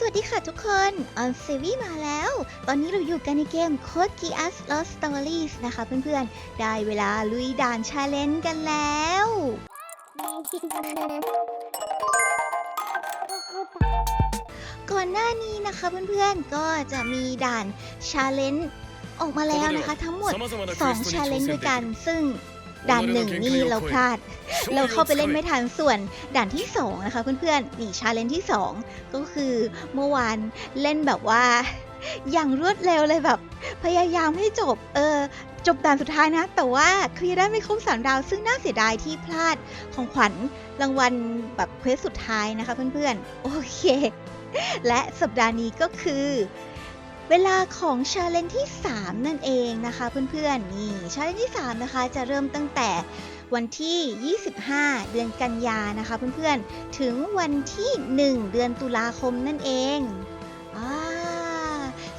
สวัสดีค่ะทุกคนออนเซวีมาแล้ว ตอนนี้เราอยู่กันในเกม Code Geass Lost Stories นะคะเพื่อนๆ ได้เวลาลุยด่านชาเลนจ์กันแล้วก่อนหน้านี้นะคะเพื่อนๆ ก็จะมีด่านชาเลนจ์ออกมาแล้วนะคะ ทั้งหมด2ชาเลนจ์ด้วยกัน ซึ่ง ด่านหนึ่งนี่เราพลาด เราเข้าไปเล่นไม่ทันส่วนด่านที่2นะคะเพื่อนๆนี่ชาเลนจ์ที่2ก็คือเมื่อวานเล่นแบบว่า อย่างรวดเร็วเลยแบบ พยายามให้จบเออจบด่านสุดท้ายนะ แต่ว่าเคลียร์ได้ไม่ครบสามดาว ซึ่งน่าเสียดายที่พลาดของขวัญรางวัลแบบเควสสุดท้ายนะคะเพื่อนๆ โอเค และสัปดาห์นี้ก็คือ เวลาของชาเลนจ์ที่ 3 นั่นเองนะคะ เพื่อนๆนี่ชาเลนจ์ที่ 3 นะคะ จะเริ่มตั้งแต่วันที่ 25 เดือนกันยานะคะ เพื่อนๆ ถึงวันที่ 1 เดือนตุลาคมนั่นเอง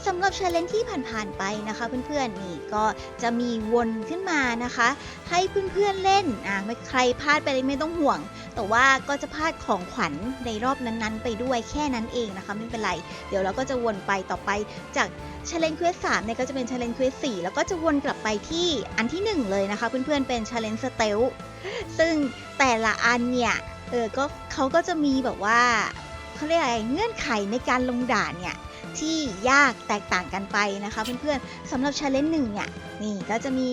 สำหรับชาเลนจ์ที่ผ่านๆไปนะคะ เพื่อนๆนี่ก็จะมีวนขึ้นมานะคะ ให้เพื่อนๆเล่นอะไม่ใครพลาดไปเลยไม่ต้องห่วง แต่ว่าก็จะพลาดของขวัญในรอบนั้นๆ ไปด้วยแค่นั้นเองนะคะ ไม่เป็นไร เดี๋ยวเราก็จะวนไปต่อไปจากชาเลนจ์เควสสามเนี่ยก็จะเป็นชาเลนจ์เควสสี่แล้วก็จะวนกลับไปที่อันที่หนึ่งเลยนะคะ เพื่อนๆเป็นชาเลนจ์สเตลซึ่งแต่ละอันเนี่ยเออก็เขาก็จะมีแบบว่าเขาเรียกอะไรเงื่อนไขในการลงด่านเนี่ย ที่ยากแตกต่างกันไปนะคะเพื่อนๆสำหรับชาเลนจ์หนึ่งเนี่ยนี่ก็จะมี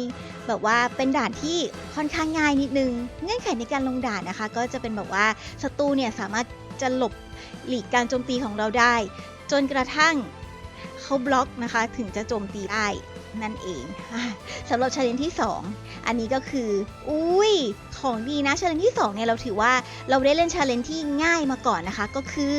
แบบว่าเป็นด่านที่ค่อนข้างง่ายนิดนึง เงื่อนไขในการลงด่านนะคะ ก็จะเป็นแบบว่าศัตรูเนี่ยสามารถจะหลบหลีกการโจมตีของเราได้ จนกระทั่งเขาบล็อกนะคะถึงจะโจมตีได้นั่นเองสำหรับชาเลนจ์ที่ 2 อันนี้ก็คือ อุ้ยของดีนะชาเลนจ์ที่2เนี่ยเราถือว่าเราได้เล่นชาเลนจ์ที่ง่ายมาก่อนนะคะ ก็คือ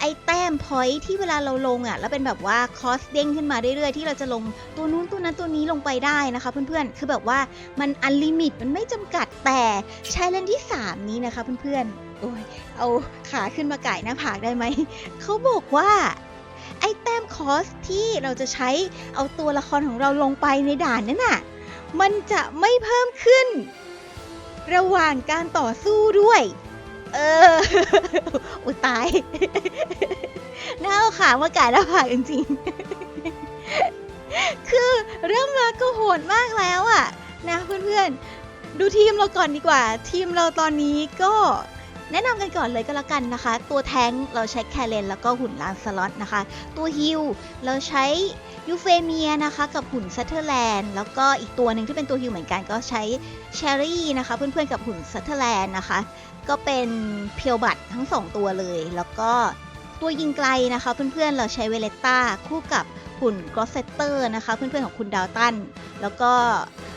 ไอ้แต้มพอยที่เวลาเราลงอะ่ะแล้วเป็นแบบว่าคอสเด้งขึ้นมาเรื่อยๆ ที่เราจะลงตัวนู้นตัวนั้นตัวนี้ลงไปได้นะคะเพื่อนๆ คือแบบว่ามันอันลิมิตมันไม่จำกัดแต่ชาเลนที่ 3 นี้นะคะเพื่อนๆ โอ้ยเอาขาขึ้นมาไก่หน้าผากได้ไหม เขาบอกว่าไอ้แต้มคอสที่เราจะใช้เอาตัวละครของเราลงไปในด่านนั้นน่ะมันจะไม่เพิ่มขึ้น ระหว่างการต่อสู้ด้วย เออ อุยตาย น่าเอาขามาก่ายแล้วผ่าจริงๆ คือเริ่มมาก็โหดมากแล้วอะนะเพื่อนๆ ดูทีมเราก่อนดีกว่า ทีมเราตอนนี้ก็ แนะนำกันก่อนเลยก็แล้วกันนะคะ ตัวแทงเราใช้แคเลนแล้วก็หุ่นลานสล็อตนะคะ ตัวฮิลเราใช้ยูเฟเมียนะคะ กับหุ่นซัตเทอร์แลนด์แล้วก็อีกตัวหนึ่งที่เป็นตัวฮิลเหมือนกันก็ใช้เชอรี่นะคะ เพื่อนๆกับหุ่นซัตเทอร์แลนด์นะคะ ก็เป็นเพียวบัตทั้งสองตัวเลย แล้วก็ตัวยิงไกลนะคะ เพื่อนๆเราใช้เวเลตตาคู่กับ คุณกอสเซตเตอร์นะคะเพื่อนๆของคุณดาวตัน แล้วก็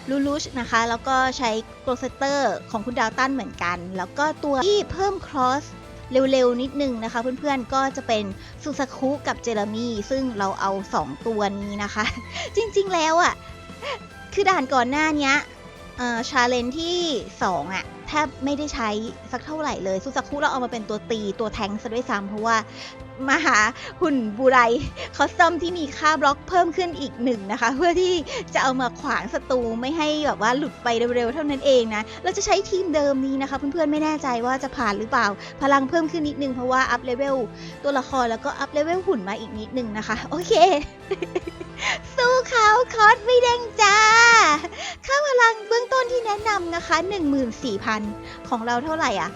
ลูลูชนะคะ แล้วก็ใช้โกลเซตเตอร์ของคุณดาวตันเหมือนกัน แล้วก็ตัวที่เพิ่มครอสเร็วๆ นิดนึงนะคะ เพื่อนๆก็จะเป็นซูซาคุกับเจเรมี่ซึ่งเราเอา 2 ตัวนี้นะคะ จริงๆแล้วอะ่ะ คือด่านก่อนหน้า เนี้ยชาเลนที่2อะแทบไม่ได้ใช้สักเท่าไหร่เลยซูซาคุเราเอามาเป็นตัวตีตัวแทงซะด้วยซ้ำเพราะว่ามาหาหุ่นบูไรคอสตอมที่มีค่าบล็อกเพิ่มขึ้นอีกหนึ่งนะคะ เพื่อที่จะเอามาขวางศัตรูไม่ให้แบบว่าหลุดไปเร็วๆเท่านั้นเองนะเราจะใช้ทีมเดิมนี้นะคะ เพื่อนๆไม่แน่ใจว่าจะผ่านหรือเปล่า พลังเพิ่มขึ้นนิดนึงเพราะว่าอัพเลเวลตัวละครแล้วก็อัพเลเวลหุ่นมาอีกนิดนึงนะคะ โอเค สู้เขาคอสไม่เด้งจ้า ค่าพลังเบื้องต้นที่แนะนำนะคะ 14,000 ของเราเท่าไหร่อะ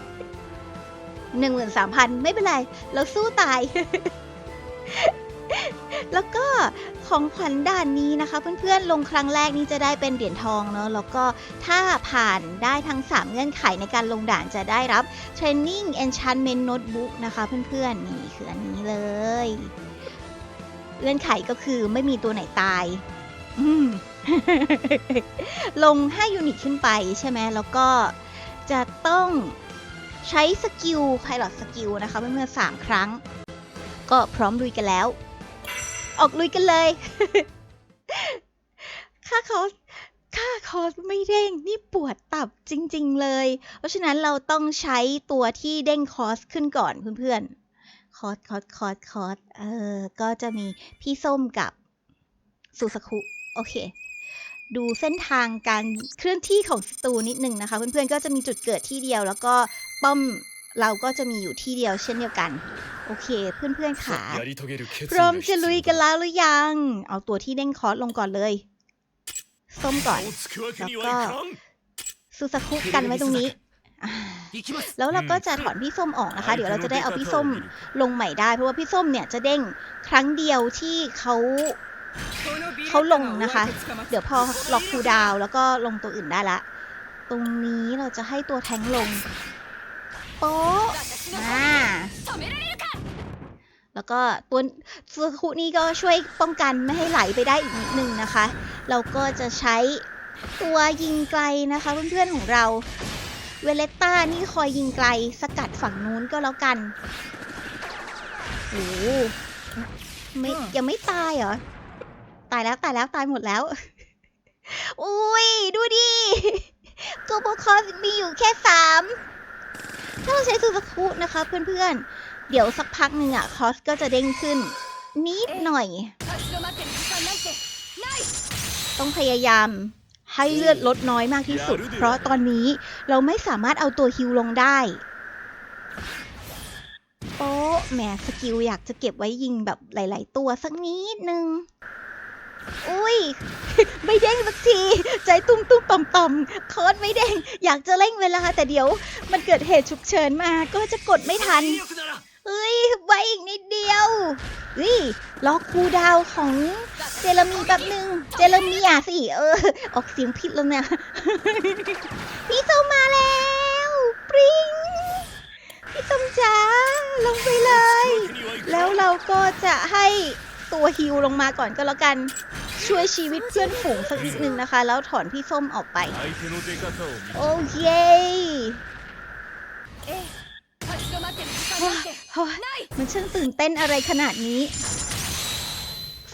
13,000 ไม่เป็นไร เราสู้ตาย แล้วก็ของขวัญด่านนี้นะคะ เพื่อนๆ ลงครั้งแรกนี่จะได้เป็นเหรียญทองเนอะแล้วก็ถ้าผ่านได้ทั้ง 3 เงื่อนไขในการลงด่านจะได้รับ Training Enchantment Notebook นะคะ เพื่อนๆ นี่คืออันนี้เลย เงื่อนไขก็คือไม่มีตัวไหนตาย อืม ลง 5 ยูนิตขึ้นไปใช่ไหม แล้วก็จะต้องใช้สกิลไพลอตสกิลนะคะเพื่อนๆสามครั้ง ก็พร้อมลุยกันแล้ว ออกลุยกันเลย ค่าคอสค่าคอสไม่เด้งนี่ปวดตับจริง ๆ เลย เพราะฉะนั้นเราต้องใช้ตัวที่เด้งคอสขึ้นก่อนเพื่อนๆ คอสคอสคอสคอสเออ ก็จะมีพี่ส้มกับสุสคุ โอเค ดูเส้นทางการเคลื่อนที่ของสตูนิดหนึ่งนะคะ เพื่อนๆ ก็จะมีจุดเกิดที่เดียว แล้วก็ป้อมเราก็จะมีอยู่ที่เดียวเช่นเดียวกัน โอเค เพื่อนๆค่ะพร้อมจะลุยกันแล้วหรือยัง เอาตัวที่เด้งคอสลงก่อนเลย ส้มก่อน แล้วก็สุสคุกันไว้ตรงนี้ แล้วเราก็จะถอนพี่ส้มออกนะคะ เดี๋ยวเราจะได้เอาพี่ส้มลงใหม่ได้ เพราะว่าพี่ส้มเนี่ยจะเด้งครั้งเดียวที่เขาเขาลงนะคะ เดี๋ยวพอล็อกคูลดาวน์แล้วก็ลงตัวอื่นได้ละ ตรงนี้เราจะให้ตัวแทงค์ลง โป๊ะอ่าแล้วก็ตัวซูซาคุนี่ก็ช่วยป้องกันไม่ให้ไหลไปได้อีกนิดนึงนะคะ เราก็จะใช้ตัวยิงไกลนะคะเพื่อนๆของเรา เวเลตต้านี่คอยยิงไกลสกัดฝั่งนู้นก็แล้วกันโอ้โหไม่ยังไม่ตายเหรอ ตายแล้วตายแล้วตายหมดแล้ว อุ้ยดูดิโกโบคอสมีอยู่แค่สามถ้าเราใช้ซูซาคุนะคะเพื่อนๆ เดี๋ยวสักพักหนึ่งอะคอสก็จะเด้งขึ้น นิดหน่อย ต้องพยายาม ให้เลือดลดน้อยมากที่สุด เพราะตอนนี้เราไม่สามารถเอาตัวฮิวลงได้โอ้แหมสกิลอยากจะเก็บไว้ยิงแบบหลาย ๆ ตัวสักนิดนึง อุ้ย ไม่เด้งสักที ใจตุ้มตุ้มต่อมต่อมโค้ดไม่เด้ง อยากจะเร่งเวลาแต่เดี๋ยว มันเกิดเหตุฉุกเฉินมาก็จะกดไม่ทันเฮ้ย ไว้อีกนิดเดียวเฮ้ยล็อกคูดาวของ เจลมีแบบหนึ่งเจลมีอะสิ เออ ออกเสียงผิดแล้วเนี่ย พี่ส้มมาแล้ว ปริงพี่ส้มจ๋าลงไปเลย แล้วเราก็จะให้ตัวฮิวลงมาก่อนก็แล้วกัน ช่วยชีวิตเพื่อนฝูงสักนิดนึงนะคะ แล้วถอนพี่ส้มออกไป โอ้เอ๊ะมันช่างตื่นเต้นอะไรขนาดนี้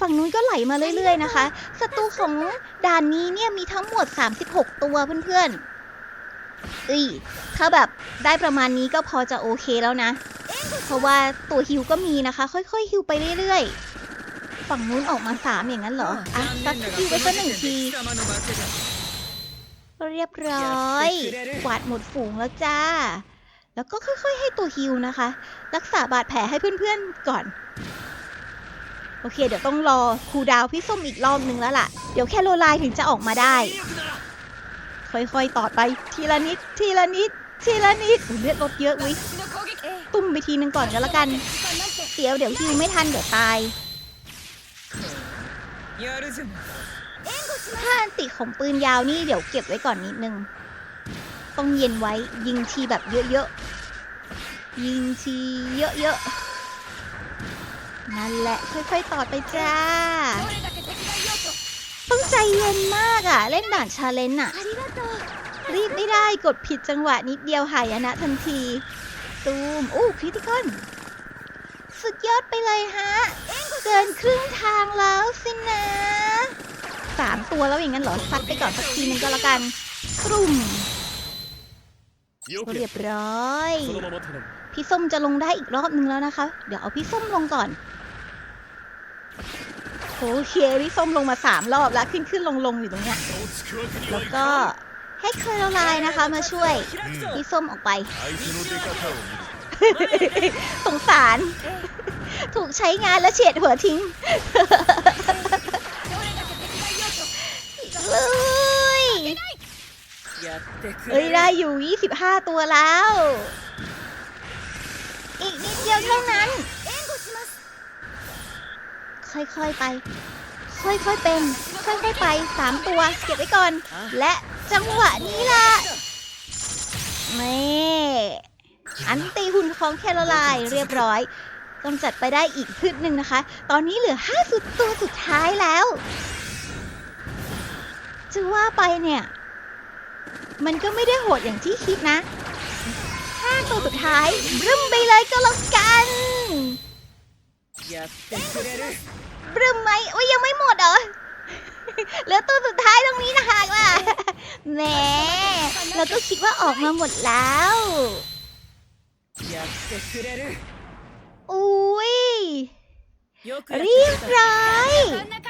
ฝั่งนู้นก็ไหลมาเรื่อยๆนะคะ ศัตรูของด่านนี้เนี่ยมีทั้งหมด 36 ตัวเพื่อนๆเอ้ยถ้าแบบได้ประมาณนี้ก็พอจะโอเคแล้วนะ เพราะว่าตัวฮิวก็มีนะคะ ค่อยๆฮิวไปเรื่อยๆ ฝั่งนู้นออกมาสามอย่างนั้นเหรอ อะซัดฮิวไปสักหนึ่งทีเรียบร้อย กวาดหมดฝูงแล้วจ้า แล้วก็ค่อยๆ ให้ตัวฮิวนะคะ รักษาบาดแผลให้เพื่อนๆก่อน โอเค เดี๋ยวต้องรอคูดาวพี่ส้มอีกรอบนึงแล้วล่ะ เดี๋ยวแค่โลไลถึงจะออกมาได้ ค่อยๆ ต่อไปทีละนิด ทีละนิด ทีละนิดเลือดลดเยอะวิตุ่มไปทีนึงก่อนก็แล้วกัน เดี๋ยวเดี๋ยวฮิวไม่ทันเดี๋ยวตายท่าติของปืนยาวนี่เดี๋ยวเก็บไว้ก่อนนิดนึง ต้องเย็นไว้ยิงทีแบบเยอะๆ ยิงทีเยอะๆ นั่นแหละค่อยๆต่อไปจ้าต้องใจเย็นมากอะ เล่นด่านชาเลนจ์อะ รีบไม่ได้กดผิดจังหวะนิดเดียวหายนะทันที ตูม อู้คริติคอน สุดยอดไปเลยฮะ เกินครึ่งทางแล้วสินะสามตัวแล้วอย่างนั้นเหรอซัดไปก่อนสักทีนึงก็แล้วกันกลุ่มเรียบร้อย พี่ส้มจะลงได้อีกรอบหนึ่งแล้วนะคะ เดี๋ยวเอาพี่ส้มลงก่อน โอเคพี่ส้มลงมาสามรอบแล้วขึ้นขึ้นลงลงอยู่ตรงเนี้ยแล้วก็ให้เคยลายนะคะมาช่วยพี่ส้มออกไป สงสาร ถูกใช้งานแล้วเฉียดหัวทิ้งเลยเอ้ยได้อยู่ 25 ตัวแล้ว อีกนิดเดียวเท่านั้น ค่อยๆไป ค่อยๆเป็น ค่อยๆไป3ตัวเก็บไว้ก่อน และจังหวะนี้ล่ะนี่อันตีหุ่นของแคโรไลน์เรียบร้อยกำจัดไปได้อีกพืชหนึ่งนะคะ ตอนนี้เหลือ5สุดตัวสุดท้ายแล้วจะว่าไปเนี่ย มันก็ไม่ได้โหดอย่างที่คิดนะห้าตัวสุดท้ายรึมไปเลยก็แล้วกัน やってくれる บรึมไหมโอ้ยยังไม่หมดเหรอ เหลือตัวสุดท้ายตรงนี้นะฮะล่ะ แหมเราก็คิดว่าออกมาหมดแล้ว やってくれる อุ้ย よくやって เรียบ くれた ร้อย ผ่ ผ่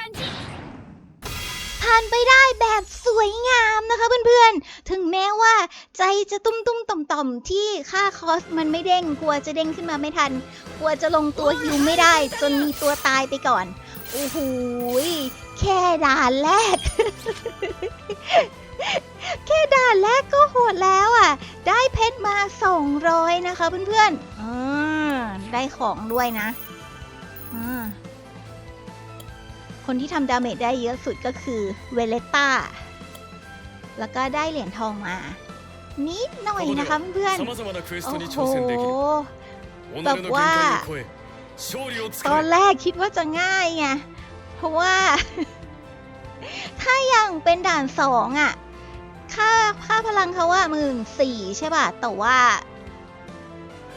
านไปได้แบบสวยงามนะคะเพื่อนๆ ถึงแม้ว่าใจจะตุ้มตุ้มๆต่อมต่อมๆที่ค่าคอสมันไม่เด้งกลัวจะเด้งขึ้นมาไม่ทัน กลัวจะลงตัวฮิวไม่ได้ จนมีตัวตายไปก่อน โอ้โหยแค่ด่านแรก แค่ด่านแรกก็โหดแล้วอะ ได้เพชรมา 200 นะคะเพื่อนๆอ่าได้ของด้วยนะอ่า คนที่ทำดาเมจได้เยอะสุดก็คือเวเลต้า แล้วก็ได้เหรียญทองมา นิดหน่อยนะคะเพื่อนโอ้โหแบบว่า ตอนแรกคิดว่าจะง่ายไง เพราะว่า ถ้ายังเป็นด่านสองอะ ค่าค่าพลังเขาว่าหมื่นสี่ใช่ป่ะ แต่ว่า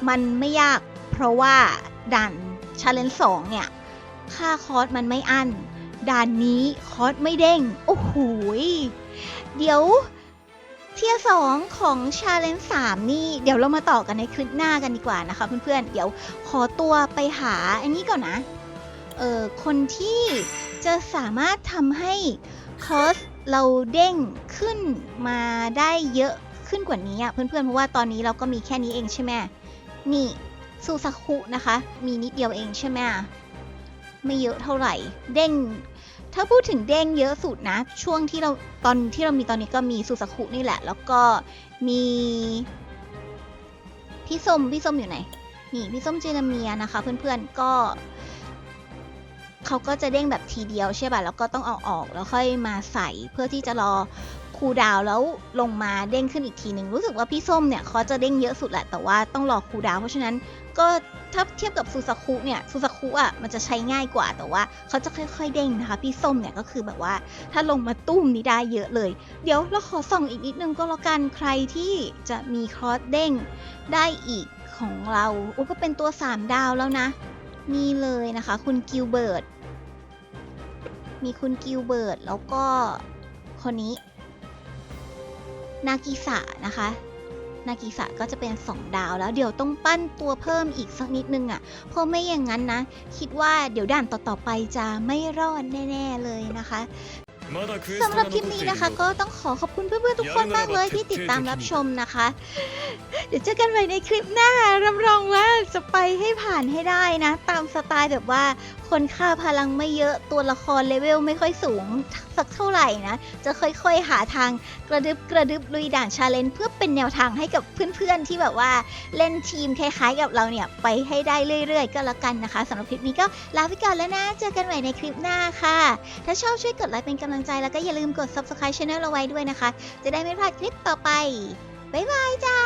มันไม่ยาก เพราะว่าด่านชาเลนจ์สองเนี่ย ค่าคอร์สมันไม่อั้น ด่านนี้คอสไม่เด้ง โอ้โหเดี๋ยวเทียสองของชาเลนจ์สามนี่เดี๋ยวเรามาต่อกันในคลิปหน้ากันดีกว่านะคะเพื่อนๆ เดี๋ยวขอตัวไปหาอันนี้ก่อนนะ เออคนที่จะสามารถทำให้คอสเราเด้งขึ้นมาได้เยอะขึ้นกว่านี้อะเพื่อนๆ เพราะว่าตอนนี้เราก็มีแค่นี้เองใช่ไหมนี่ซูซาคุนะคะ มีนิดเดียวเองใช่ไหมไม่เยอะเท่าไหร่ เด้ง ถ้าพูดถึงเด้งเยอะสุดนะ ช่วงที่เราตอนที่เรามีตอนนี้ก็มีซูซาคุนี่แหละ แล้วก็มีพี่ส้มพี่ส้มอยู่ไหน นี่พี่ส้มเจนาเมียนะคะ เพื่อนๆก็เขาก็จะเด้งแบบทีเดียวใช่ป่ะแล้วก็ต้องเอาออกแล้วค่อยมาใส่เพื่อที่จะรอ คูลดาวแล้วลงมาเด้งขึ้นอีกทีหนึ่งรู้สึกว่าพี่ส้มเนี่ยเขาจะเด้งเยอะสุดแหละแต่ว่าต้องรอคูลดาวเพราะฉะนั้นก็ถ้าเทียบกับซูซาคุเนี่ยซูซาคุอะมันจะใช้ง่ายกว่าแต่ว่าเขาจะค่อยๆเด้งนะคะ พี่ส้มเนี่ยก็คือแบบว่าถ้าลงมาตุ้มนี่ได้เยอะเลย เดี๋ยวเราขอส่องอีกนิดนึงก็แล้วกันใครที่จะมีคอร์สเด้งได้อีกของเราโอ้ก็เป็นตัว 3 ดาวแล้วนะนี่เลยนะคะ คุณกิลเบิร์ตมีคุณกิลเบิร์ตแล้วก็คนนี้ นากิสะนะคะ นากิสะก็จะเป็น 2 ดาวแล้ว เดี๋ยวต้องปั้นตัวเพิ่มอีกสักนิดนึงอะ่ะ เพราะไม่อย่างนั้นนะ คิดว่าเดี๋ยวด่านต่อๆไปจะไม่รอดแน่ ๆเลยนะคะ สำหรับคลิปนี้นะคะ ก็ต้องขอขอบคุณเพื่อนๆทุกคนมากเลยที่ติดตามรับชมนะคะ เดี๋ยวเจอกันใหม่ในคลิปหน้ารับรองว่าจะไปให้ผ่านให้ได้นะ ตามสไตล์แบบว่าคนค่าพลังไม่เยอะตัวละครเลเวลไม่ค่อยสูงสักเท่าไหร่นะ จะค่อยๆหาทางกระดึบกระดึบลุยด่านชาเลนจ์เพื่อเป็นแนวทางให้กับเพื่อนๆที่แบบว่าเล่นทีมคล้ายๆกับเราเนี่ยไปให้ได้เรื่อยๆ ก็แล้วกันนะคะสำหรับคลิปนี้ก็ลาไปก่อนแล้วนะ เจอกันใหม่ในคลิปหน้าค่ะ ถ้าชอบช่วยกดไลค์เป็นกำลังใจแล้วก็อย่าลืมกด subscribe channel เราไว้ด้วยนะคะ จะได้ไม่พลาดคลิปต่อไป บ๊ายบายจ้า